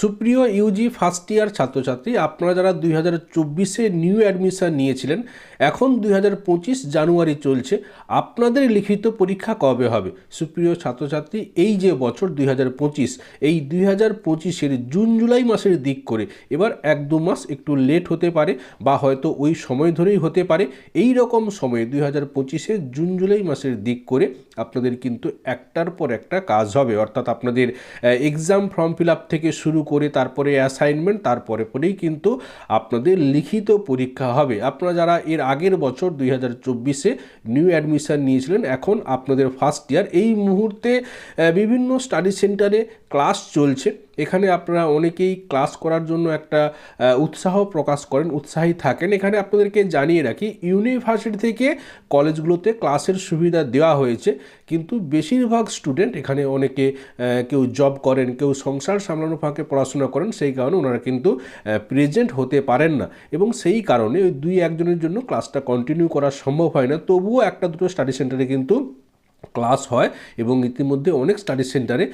সুপ্রিয় Yuji first year ছাত্রছাত্রী, আপনারা যারা দুই হাজার চব্বিশে নিউ অ্যাডমিশন নিয়েছিলেন, এখন দুই হাজার পঁচিশ জানুয়ারি চলছে, আপনাদের লিখিত পরীক্ষা কবে হবে? সুপ্রিয় ছাত্রছাত্রী, এই যে বছর দুই হাজার পঁচিশ, এই দুই হাজার পঁচিশের জুন জুলাই মাসের দিক করে, এবার এক দু মাস একটু লেট হতে পারে বা হয়তো ওই সময় ধরেই হতে পারে, এই রকম সময়ে দুই হাজার পঁচিশে জুন জুলাই মাসের দিক করে আপনাদের কিন্তু একটার পর একটা কাজ হবে। অর্থাৎ আপনাদের এক্সাম ফর্ম ফিল আপ থেকে শুরু করে তারপরে অ্যাসাইনমেন্ট তারপরে পরেই কিন্তু আপনাদের লিখিত পরীক্ষা হবে। আপনারা যারা এর আগের বছর দুই হাজার চব্বিশে নিউ অ্যাডমিশান নিয়েছিলেন, এখন আপনাদের ফার্স্ট ইয়ার এই মুহূর্তে বিভিন্ন স্টাডি সেন্টারে ক্লাস চলছে। এখানে আপনারা অনেকেই ক্লাস করার জন্য একটা উৎসাহ প্রকাশ করেন, উৎসাহী থাকেন। এখানে আপনাদেরকে জানিয়ে রাখি ইউনিভার্সিটি থেকে কলেজগুলোতে ক্লাসের সুবিধা দেওয়া হয়েছে, কিন্তু বেশিরভাগ স্টুডেন্ট এখানে অনেকে কেউ জব করেন, কেউ সংসার সামলানো ফাঁকে পড়াশোনা করেন, সেই কারণে ওনারা কিন্তু প্রেজেন্ট হতে পারেন না। এবং সেই কারণে ওই দুই একজনের জন্য ক্লাসটা কন্টিনিউ করা সম্ভব হয় না। তবুও একটা দুটো স্টাডি সেন্টারে কিন্তু ক্লাস হয় এবং ইতিমধ্যে অনেক স্টাডি সেন্টারে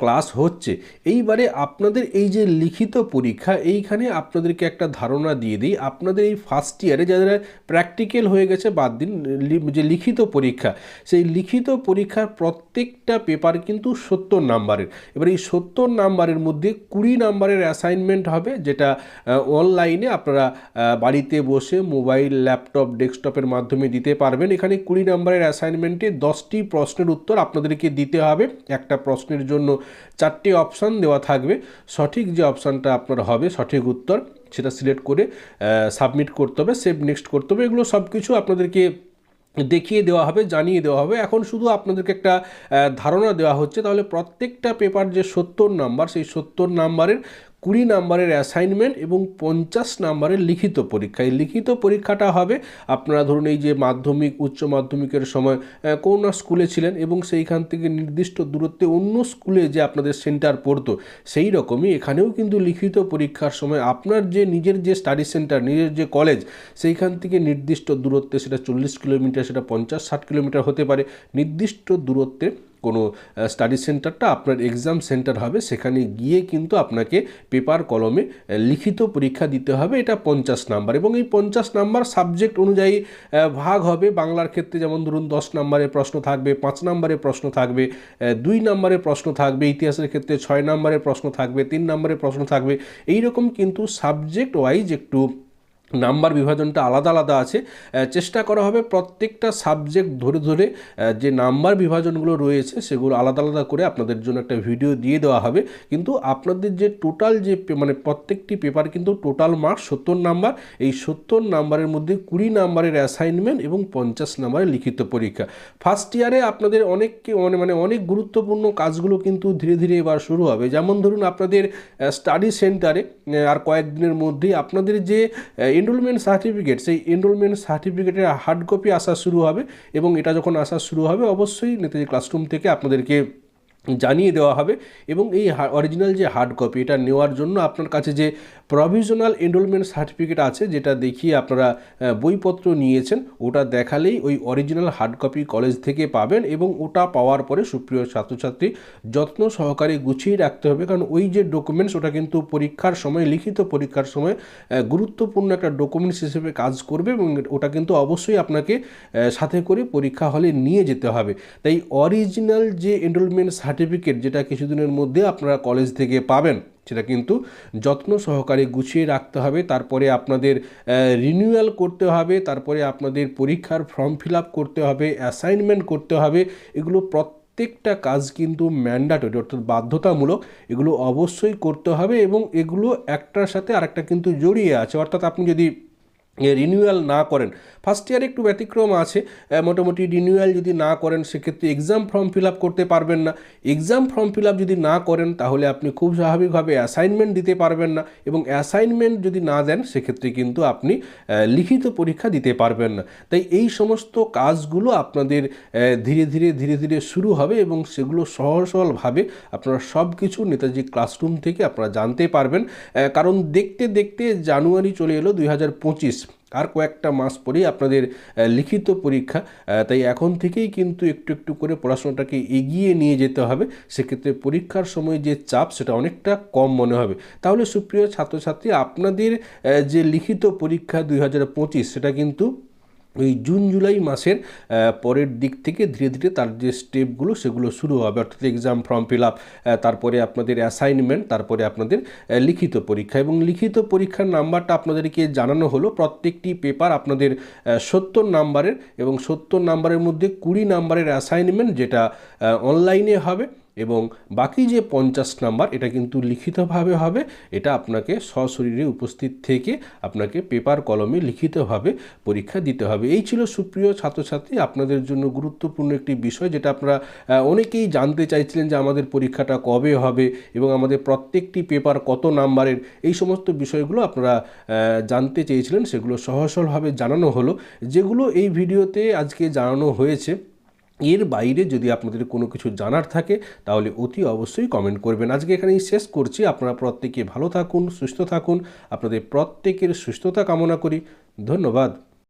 ক্লাস হচ্ছে। এইবারে আপনাদের এই যে লিখিত পরীক্ষা, এইখানে আপনাদেরকে একটা ধারণা দিয়ে দিই। আপনাদের এই ফার্স্ট ইয়ারে যারা প্র্যাকটিক্যাল হয়ে গেছে বাদ দিন যে লিখিত পরীক্ষা, সেই লিখিত পরীক্ষার প্রত্যেকটা পেপার কিন্তু সত্তর নাম্বারের। এবার এই সত্তর নাম্বারের মধ্যে কুড়ি নাম্বারের অ্যাসাইনমেন্ট হবে, যেটা অনলাইনে আপনারা বাড়িতে বসে মোবাইল ল্যাপটপ ডেস্কটপের মাধ্যমে দিতে পারবেন। এখানে কুড়ি নাম্বারের অ্যাসাইনমেন্টে দশটি প্রশ্নের উত্তর আপনাদেরকে দিতে হবে। একটা প্রশ্নের জন্য চারটি অপশান দেওয়া থাকবে। সঠিক যে অপশানটা আপনার হবে, সঠিক উত্তর, সেটা সিলেক্ট করে সাবমিট করতে হবে, সেভ নেক্সট করতে হবে। এগুলো সব কিছু আপনাদেরকে দেখিয়ে দেওয়া হবে, জানিয়ে দেওয়া হবে। এখন শুধু আপনাদেরকে একটা ধারণা দেওয়া হচ্ছে, তাহলে প্রত্যেকটা পেপার যে সত্তর নাম্বার, সেই সত্তর নাম্বারের কুড়ি নাম্বারের অ্যাসাইনমেন্ট এবং পঞ্চাশ নাম্বারের লিখিত পরীক্ষা। এই লিখিত পরীক্ষাটা হবে আপনারা ধরুন এই যে মাধ্যমিক, উচ্চ মাধ্যমিকের সময় কোন স্কুলে ছিলেন এবং সেইখান থেকে নির্দিষ্ট দূরত্বে অন্য স্কুলে যে আপনাদের সেন্টার পড়তো, সেই রকমই এখানেও কিন্তু লিখিত পরীক্ষার সময় আপনার যে নিজের যে স্টাডি সেন্টার নিজের যে কলেজ সেইখান থেকে নির্দিষ্ট দূরত্বে সেটা চল্লিশ কিলোমিটার, সেটা পঞ্চাশ, ষাট কিলোমিটার হতে পারে। নির্দিষ্ট দূরত্বে কোনো স্টাডি সেন্টারটা আপনার এক্সাম সেন্টার হবে, সেখানে গিয়ে কিন্তু আপনাকে পেপার কলমে লিখিত পরীক্ষা দিতে হবে, এটা পঞ্চাশ নাম্বার। এবং এই পঞ্চাশ নাম্বার সাবজেক্ট অনুযায়ী ভাগ হবে। বাংলার ক্ষেত্রে যেমন ধরুন দশ নাম্বারের প্রশ্ন থাকবে, পাঁচ নাম্বারের প্রশ্ন থাকবে দুই নাম্বারের প্রশ্ন থাকবে, ইতিহাসের ক্ষেত্রে ছয় নাম্বারের প্রশ্ন থাকবে, তিন নাম্বারের প্রশ্ন থাকবে। এই রকম কিন্তু সাবজেক্ট ওয়াইজ একটু নাম্বার বিভাজনটা আলাদা আলাদা আছে। চেষ্টা করা হবে প্রত্যেকটা সাবজেক্ট ধরে ধরে যে নাম্বার বিভাজনগুলো রয়েছে সেগুলো আলাদা আলাদা করে আপনাদের জন্য একটা ভিডিও দিয়ে দেওয়া হবে। কিন্তু আপনাদের যে টোটাল যে মানে প্রত্যেকটি পেপার কিন্তু টোটাল মার্কস সত্তর নাম্বার। এই সত্তর নাম্বারের মধ্যে কুড়ি নাম্বারের অ্যাসাইনমেন্ট এবং পঞ্চাশ নাম্বারের লিখিত পরীক্ষা। ফার্স্ট ইয়ারে আপনাদের অনেক মানে মানে অনেক গুরুত্বপূর্ণ কাজগুলো কিন্তু ধীরে ধীরে এবার শুরু হবে। যেমন ধরুন আপনাদের স্টাডি সেন্টারে আর কয়েকদিনের মধ্যেই আপনাদের যে এনরোলমেন্ট সার্টিফিকেট সেই এনরোলমেন্ট সার্টিফিকেটের হার্ড কপি আসা শুরু হবে এবং এটা যখন আসা শুরু হবে, অবশ্যই নেতাজি ক্লাসরুম থেকে আপনাদেরকে জানিয়ে দেওয়া হবে এবং এই অরিজিনাল যে হার্ড কপি এটা নেওয়ার জন্য আপনার কাছে যে প্রভিশনাল এনরোলমেন্ট সার্টিফিকেট আছে, যেটা দেখিয়ে আপনারা বইপত্র নিয়েছেন, ওটা দেখালেই ওই অরিজিনাল হার্ড কপি কলেজ থেকে পাবেন এবং ওটা পাওয়ার পরে সুপ্রিয় ছাত্রছাত্রী যত্ন সহকারে গুছিয়ে রাখতে হবে। কারণ ওই যে ডকুমেন্টস ওটা কিন্তু পরীক্ষার সময়, লিখিত পরীক্ষার সময় গুরুত্বপূর্ণ একটা ডকুমেন্টস হিসেবে কাজ করবে এবং ওটা কিন্তু অবশ্যই আপনাকে সাথে করে পরীক্ষা হলে নিয়ে যেতে হবে। তাই অরিজিনাল যে এনরোলমেন্ট সার্টিফিকেট যেটা কিছুদিনের মধ্যে আপনারা কলেজ থেকে পাবেন সেটা কিন্তু যত্ন সহকারে গুছিয়ে রাখতে হবে, তারপরে আপনাদের রিনিউয়াল করতে হবে, তারপরে আপনাদের পরীক্ষার ফর্ম ফিল করতে হবে অ্যাসাইনমেন্ট করতে হবে, এগুলো প্রত্যেকটা কাজ কিন্তু ম্যান্ডাটরি অর্থাৎ বাধ্যতামূলক, এগুলো অবশ্যই করতে হবে এবং এগুলো একটার সাথে আরেকটা কিন্তু জড়িয়ে আছে। অর্থাৎ আপনি যদি রিনিউয়াল না করেন। ফার্স্ট ইয়ারে একটু ব্যতিক্রম আছে মোটামুটি রিনিউয়াল যদি না করেন, সেক্ষেত্রে এক্সাম ফর্ম ফিল আপ করতে পারবেন না। এক্সাম ফর্ম ফিল আপ যদি না করেন, তাহলে আপনি খুব স্বাভাবিকভাবে অ্যাসাইনমেন্ট দিতে পারবেন না এবং অ্যাসাইনমেন্ট যদি না দেন, সেক্ষেত্রে কিন্তু আপনি লিখিত পরীক্ষা দিতে পারবেন না। তাই এই সমস্ত কাজগুলো আপনাদের ধীরে ধীরে ধীরে ধীরে শুরু হবে এবং সেগুলো সহজ সরলভাবে আপনারা সব কিছু নেতাজি ক্লাসরুম থেকে আপনারা জানতে পারবেন। কারণ দেখতে দেখতে জানুয়ারি চলে এলো দুই হাজার পঁচিশ। আর কয়েকটা মাস পরেই আপনাদের লিখিত পরীক্ষা তাই এখন থেকেই কিন্তু একটু একটু করে পড়াশোনাটাকে এগিয়ে নিয়ে যেতে হবে। সেক্ষেত্রে পরীক্ষার সময় যে চাপ, সেটা অনেকটা কম মনে হবে। তাহলে সুপ্রিয় ছাত্রছাত্রী, আপনাদের যে লিখিত পরীক্ষা দুই হাজার পঁচিশ, সেটা কিন্তু ওই জুন, জুলাই মাসের পরের দিক থেকে ধীরে ধীরে তার যে স্টেপগুলো সেগুলো শুরু হবে। অর্থাৎ এক্সাম ফর্ম ফিল আপ তারপরে আপনাদের অ্যাসাইনমেন্ট তারপরে আপনাদের লিখিত পরীক্ষা এবং লিখিত পরীক্ষার নাম্বারটা আপনাদেরকে জানানো হলো। প্রত্যেকটি পেপার আপনাদের সত্তর নাম্বারের এবং সত্তর নাম্বারের মধ্যে কুড়ি নাম্বারের অ্যাসাইনমেন্ট যেটা অনলাইনে হবে। এবং বাকি যে পঞ্চাশ নাম্বার, এটা কিন্তু লিখিতভাবে হবে। এটা আপনাকে সশরীরে উপস্থিত থেকে আপনাকে পেপার কলমে লিখিতভাবে পরীক্ষা দিতে হবে। এই ছিল সুপ্রিয় ছাত্রছাত্রী, আপনাদের জন্য গুরুত্বপূর্ণ একটি বিষয় যেটা আপনারা অনেকেই জানতে চাইছিলেন যে আমাদের পরীক্ষাটা কবে হবে এবং আমাদের প্রত্যেকটি পেপার কত নাম্বারের, এই সমস্ত বিষয়গুলো আপনারা জানতে চেয়েছিলেন। সেগুলো সহসলভাবে জানানো হলো। যেগুলো এই ভিডিওতে আজকে জানানো হয়েছে এর বাইরে যদি আপনাদের কোনো কিছু জানার থাকে, তাহলে অতি অবশ্যই কমেন্ট করবেন। আজকে এখানেই শেষ করছি। আপনারা প্রত্যেকে ভালো থাকুন, সুস্থ থাকুন। আপনাদের প্রত্যেকের সুস্থতা কামনা করি। ধন্যবাদ।